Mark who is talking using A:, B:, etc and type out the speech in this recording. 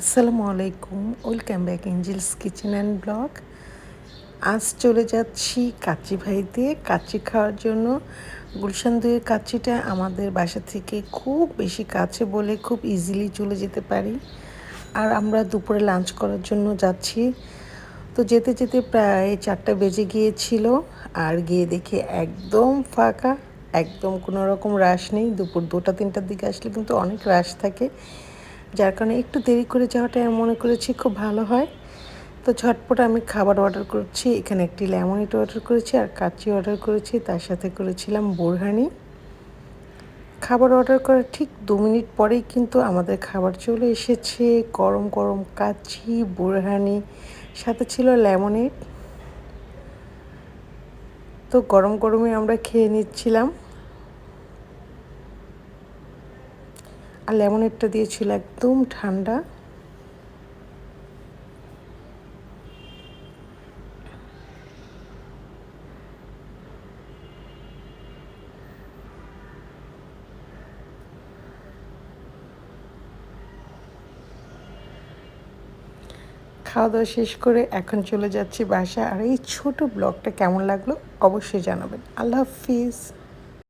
A: আসসালামু আলাইকুম, welcome back Angels Kitchen and blog. আজ চলে যাচ্ছি কাচ্চি ভাইতে। কাচ্চি খাওয়ার জন্য গুলশান দুয়ের কাচ্চিটা আমাদের বাসা থেকে খুব বেশি কাছে বলে খুব ইজিলি চলে যেতে পারি। আর আমরা দুপুরে লাঞ্চ করার জন্য যাচ্ছি। তো যেতে যেতে প্রায় চারটা বেজে গিয়েছিল আর গিয়ে দেখে একদম ফাঁকা, একদম কোনো রকম রাশ নেই। দুপুর দুটা তিনটার দিকে আসলে কিন্তু অনেক রাশ থাকে। যার কারণে একটু দেরি করে যাওয়াটা আমি মনে করেছি খুব ভালো হয়। তো ঝটপট আমি খাবার অর্ডার করছি, এখানে একটি লেমনিট অর্ডার করেছি আর কাচি অর্ডার করেছি, তার সাথে করেছিলাম বোরহানি। খাবার অর্ডার করার ঠিক দু মিনিট পরেই কিন্তু আমাদের খাবার চলে এসেছে, গরম গরম কাচি, বোরহানি, সাথে ছিল লেমনেট তো গরম গরমে আমরা খেয়ে নিচ্ছিলাম। আর লেমনেরটা দিয়েছিল একদম ঠান্ডা। খাওয়া দাওয়া শেষ করে এখন চলে যাচ্ছি বাসা আর এই ছোট ব্লগটা কেমন লাগল অবশ্যই জানাবেন। আল্লাহ হাফিজ।